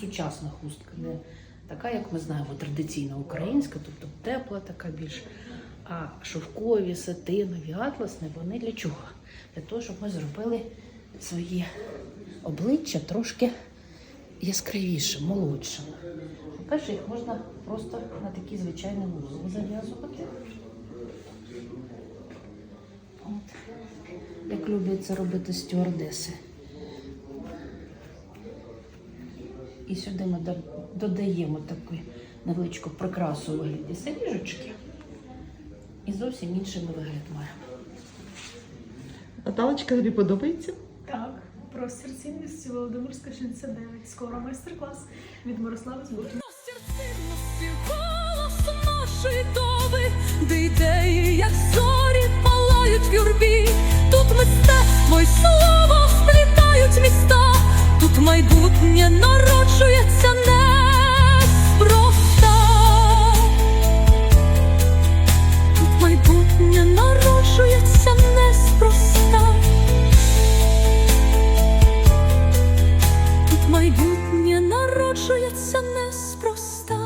сучасна хустка, не така, як ми знаємо, традиційна українська, тобто тепла така більш. А шовкові, сатинові, атласні, вони для чого? Для того, щоб ми зробили своє обличчя трошки яскравішим, молодшим. По-перше, їх можна просто на такі звичайні вузли зав'язувати. Як люблять це робити стюардеси. І сюди ми додаємо таку невеличку прикрасу у вигляді сиріжечки. І зовсім інший ми вигляд маємо. Наталочка, тобі подобається? Так, простір цінності Володимирська 69. Скоро майстер-клас від Мирослави Збухні. Голос нашої доби, Тут майбутнє народжується неспроста. Тут майбутнє народжується неспроста. Тут майбутнє народжується неспроста.